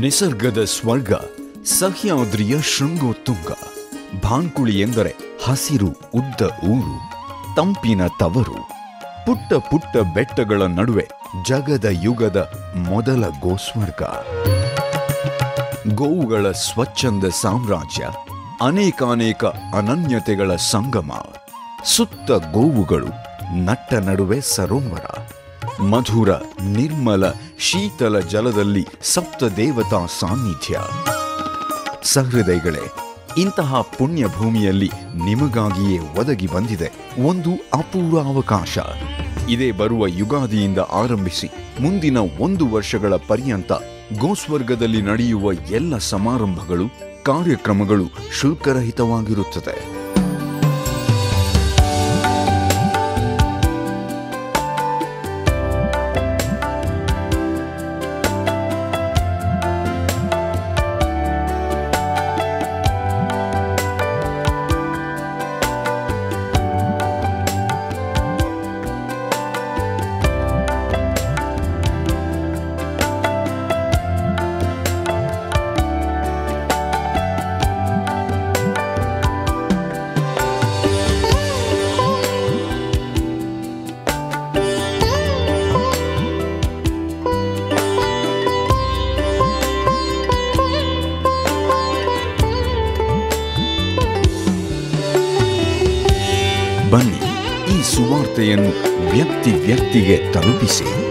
ನಿಸರ್ಗದ ಸ್ವರ್ಗ, ಸಹ್ಯಾದ್ರಿಯ ಶೃಂಗೋತ್ತುಂಗ ಭಾನ್ಕುಳಿ ಎಂದರೆ ಹಸಿರು, ಉದ್ದ ಊರು, ತಂಪಿನ ತವರು. ಪುಟ್ಟ ಪುಟ್ಟ ಬೆಟ್ಟಗಳ ನಡುವೆ ಜಗದ ಯುಗದ ಮೊದಲ ಗೋಸ್ವರ್ಗ. ಗೋವುಗಳ ಸ್ವಚ್ಛಂದ ಸಾಮ್ರಾಜ್ಯ, ಅನೇಕಾನೇಕ ಅನನ್ಯತೆಗಳ ಸಂಗಮ. ಸುತ್ತ ಗೋವುಗಳು, ನಟ್ಟ ನಡುವೆ ಸರೋವರ. ಮಧುರ, ನಿರ್ಮಲ ಶೀತಲ ಜಲದಲ್ಲಿ ಸಪ್ತ ದೇವತಾ ಸಾನ್ನಿಧ್ಯ. ಸಹೃದಯಗಳೇ, ಇಂತಹ ಪುಣ್ಯ ಭೂಮಿಯಲ್ಲಿ ನಿಮಗಾಗಿಯೇ ಒದಗಿ ಬಂದಿದೆ ಒಂದು ಅಪೂರ್ವ ಅವಕಾಶ. ಇದೇ ಬರುವ ಯುಗಾದಿಯಿಂದ ಆರಂಭಿಸಿ ಮುಂದಿನ ಒಂದು ವರ್ಷಗಳ ಪರ್ಯಂತ ಗೋಸ್ವರ್ಗದಲ್ಲಿ ನಡೆಯುವ ಎಲ್ಲ ಸಮಾರಂಭಗಳು, ಕಾರ್ಯಕ್ರಮಗಳು ಶುಲ್ಕರಹಿತವಾಗಿರುತ್ತದೆ. ಬನ್ನಿ ಈ ಸುವಾರ್ತೆಯನ್ನು ವ್ಯಕ್ತಿ ವ್ಯಕ್ತಿಗೆ ತಲುಪಿಸಿ.